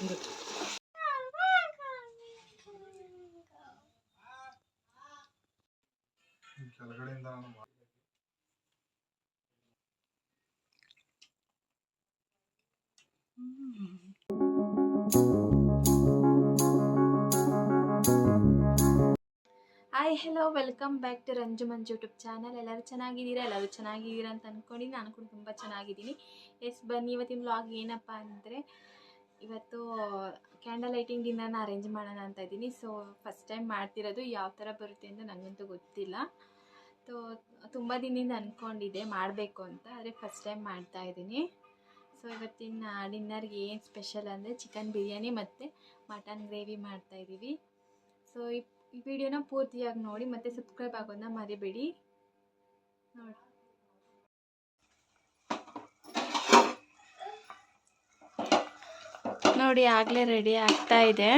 Hi hello welcome back to Ranju Manju YouTube channel ಎಲ್ಲರೂ ಚೆನ್ನಾಗಿದ್ದೀರಾ? ಎಲ್ಲರೂ ಚೆನ್ನಾಗಿದ್ದೀರಾ ಅಂತ ಅಂದ್ಕೊಂಡು ನಾನು ಕೂಡ ತುಂಬ ಚೆನ್ನಾಗಿದ್ದೀನಿ. ಎಸ್ ಬನ್ನಿ, ಇವತ್ತಿನ ವ್ಲಾಗ್ ಏನಪ್ಪ ಅಂದರೆ ಇವತ್ತು ಕ್ಯಾಂಡಲ್ ಲೈಟಿಂಗ್ ಡಿನ್ನರ್ನ ಅರೇಂಜ್ ಮಾಡೋಣ ಅಂತ ಇದ್ದೀನಿ. ಸೊ ಫಸ್ಟ್ ಟೈಮ್ ಮಾಡ್ತಿರೋದು ಯಾವ ಥರ ಬರುತ್ತೆ ಅಂತ ನನಗಂತೂ ಗೊತ್ತಿಲ್ಲ. ಸೊ ತುಂಬ ದಿನದಿಂದ ಅಂದ್ಕೊಂಡಿದ್ದೆ ಮಾಡಬೇಕು ಅಂತ, ಆದರೆ ಫಸ್ಟ್ ಟೈಮ್ ಮಾಡ್ತಾ ಇದ್ದೀನಿ. ಸೊ ಇವತ್ತಿನ ಡಿನ್ನರ್ಗೆ ಏನು ಸ್ಪೆಷಲ್ ಅಂದರೆ ಚಿಕನ್ ಬಿರಿಯಾನಿ ಮತ್ತು ಮಟನ್ ಗ್ರೇವಿ ಮಾಡ್ತಾಯಿದ್ದೀವಿ ಸೊ ಈ ಈ ವಿಡಿಯೋನ ಪೂರ್ತಿಯಾಗಿ ನೋಡಿ ಮತ್ತು ಸಬ್ಸ್ಕ್ರೈಬ್ ಆಗೋದನ್ನ ಮರಿಬೇಡಿ. ನೋಡಿ. ನೋಡಿ ಆಗಲೇ ರೆಡಿ ಆಗ್ತಾ ಇದೆ.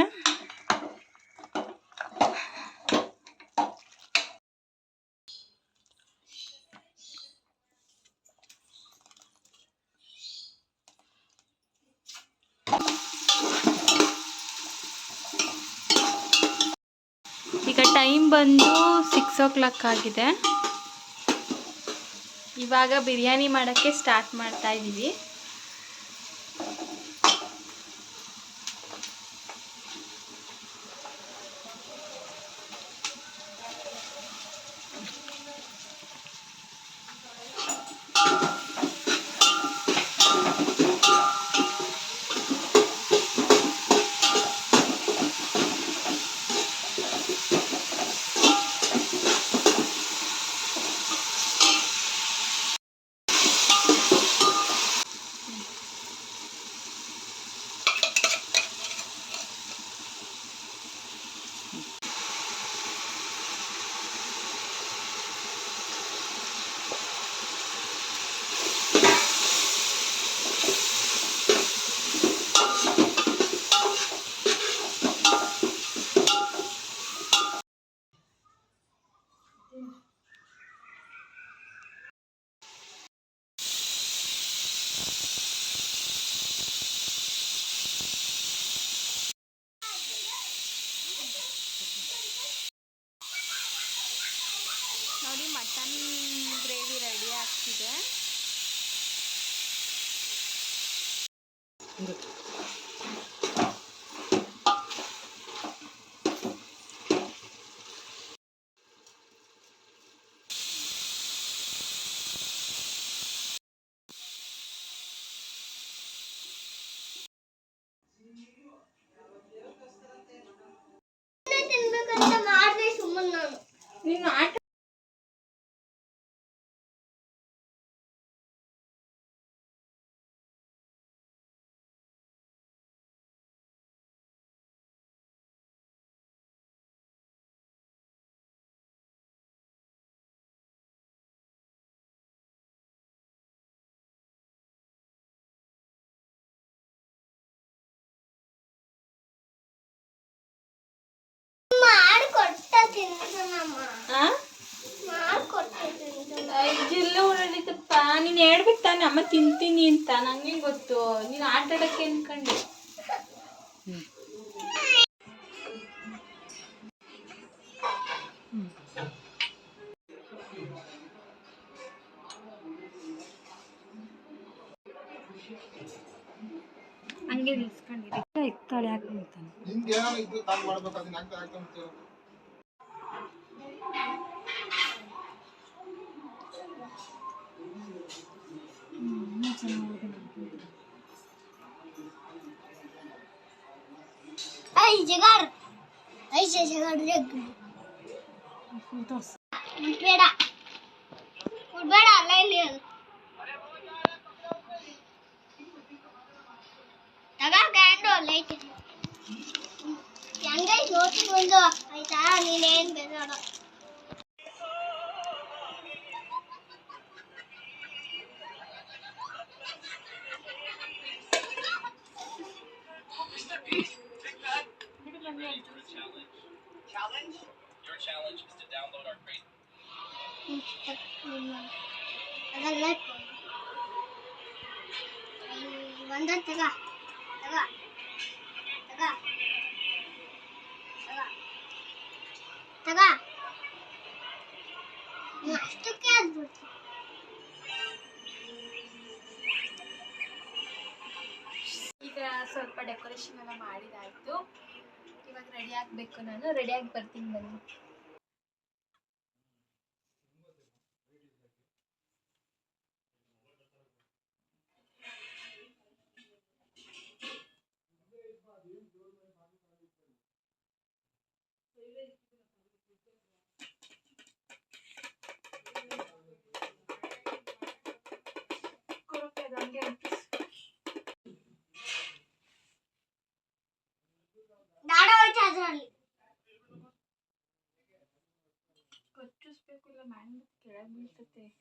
ಈಗ ಟೈಮ್ ಬಂದು ಸಿಕ್ಸ್ ಓ ಕ್ಲಾಕ್ ಆಗಿದೆ. ಇವಾಗ ಬಿರಿಯಾನಿ ಮಾಡೋಕ್ಕೆ ಸ್ಟಾರ್ಟ್ ಮಾಡ್ತಾ ಇದ್ದೀವಿ தண்ணி ನೀನು ಹೇಳ್ಬಿಟ್ಟು ತಾನೆ ಅಮ್ಮ ತಿಂತೀನಿ ಅಂತ ನಂಗೆ ಗೊತ್ತು ನೀನ್ ಆಟ ಆಡಕ್ಕೆ ಅನ್ಕಂಡು ಹಂಗೆ ನಿಲ್ಸ್ಕೊಂಡಿದ್ದೆ ಹಾಕ್ಬಿಡ್ತಾನೆ ನಿಮ್ಗೆ ಏನೋ ಇದ್ದು ತಾನು ಮಾಡ್ಬೇಕು ಅದನ್ನ ಆಗ್ತಾ ಆಗ್ತಾ ಹೋಗ್ತೀವಿ. ಐ ಜಗಾರ್ ಐ ಜಗಾರ್ ರೆಗ್ ಬೇಡ ಬೇಡ ಅಲ್ಲ ಇಲ್ಲಿ challenge. Challenge? Your challenge is to download our crazy. ಸ್ವಲ್ಪ ಡೆಕೋರೇಷನ್ ಎಲ್ಲ ಮಾಡಿದಾಯಿತು ಇವಾಗ ರೆಡಿ ಆಗಬೇಕು ನಾನು ರೆಡಿಯಾಗಿ ಬರ್ತೀನಿ ಬನ್ನಿ naman. Kira, bulit ate.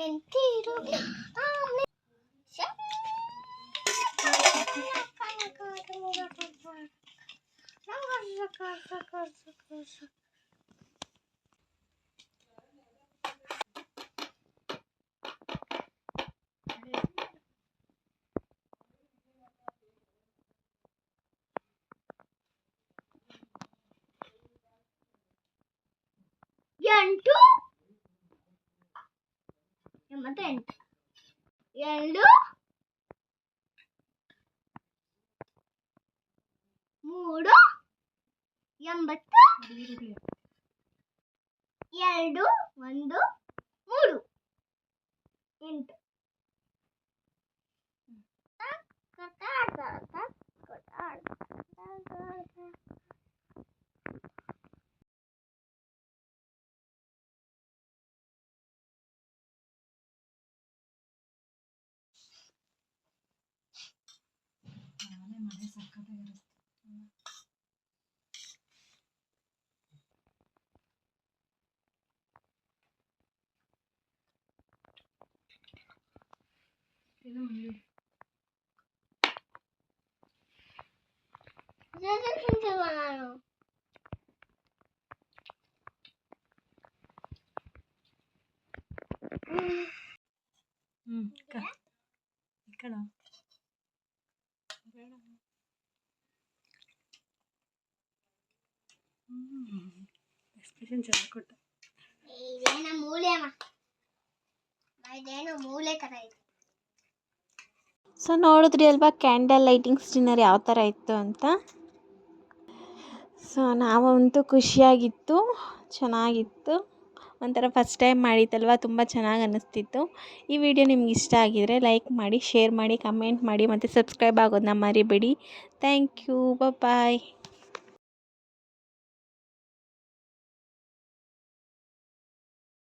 and Peter. Um, sakar sakar sakar sakar. ఎంటు ఏమంటే ఎంటు ఏళ్ళు మూడు ಎಂಬತ್ತು ಎರಡು ಒಂದು ಮೂರು. ಎಂಟು. ఇక్కడ. ఎక్స్ప్రెషన్ చదవకుండా ఇదేనా మూలేమా? ఇదేనా మూలే కదా ఇది. ಸೊ ನೋಡಿದ್ರಿ ಅಲ್ವಾ ಕ್ಯಾಂಡಲ್ ಲೈಟಿಂಗ್ಸ್ ಡಿನ್ನರ್ ಯಾವ ಥರ ಇತ್ತು ಅಂತ? ಸೊ ನಾವಂತೂ ಖುಷಿಯಾಗಿತ್ತು, ಚೆನ್ನಾಗಿತ್ತು. ಒಂಥರ ಫಸ್ಟ್ ಟೈಮ್ ಮಾಡಿತ್ತಲ್ವ, ತುಂಬ ಚೆನ್ನಾಗಿ ಅನ್ನಿಸ್ತಿತ್ತು. ಈ ವಿಡಿಯೋ ನಿಮ್ಗೆ ಇಷ್ಟ ಆಗಿದರೆ ಲೈಕ್ ಮಾಡಿ ಶೇರ್ ಮಾಡಿ ಕಮೆಂಟ್ ಮಾಡಿ, ಮತ್ತು ಸಬ್ಸ್ಕ್ರೈಬ್ ಆಗೋದನ್ನ ಮರಿಬೇಡಿ. Thank you bye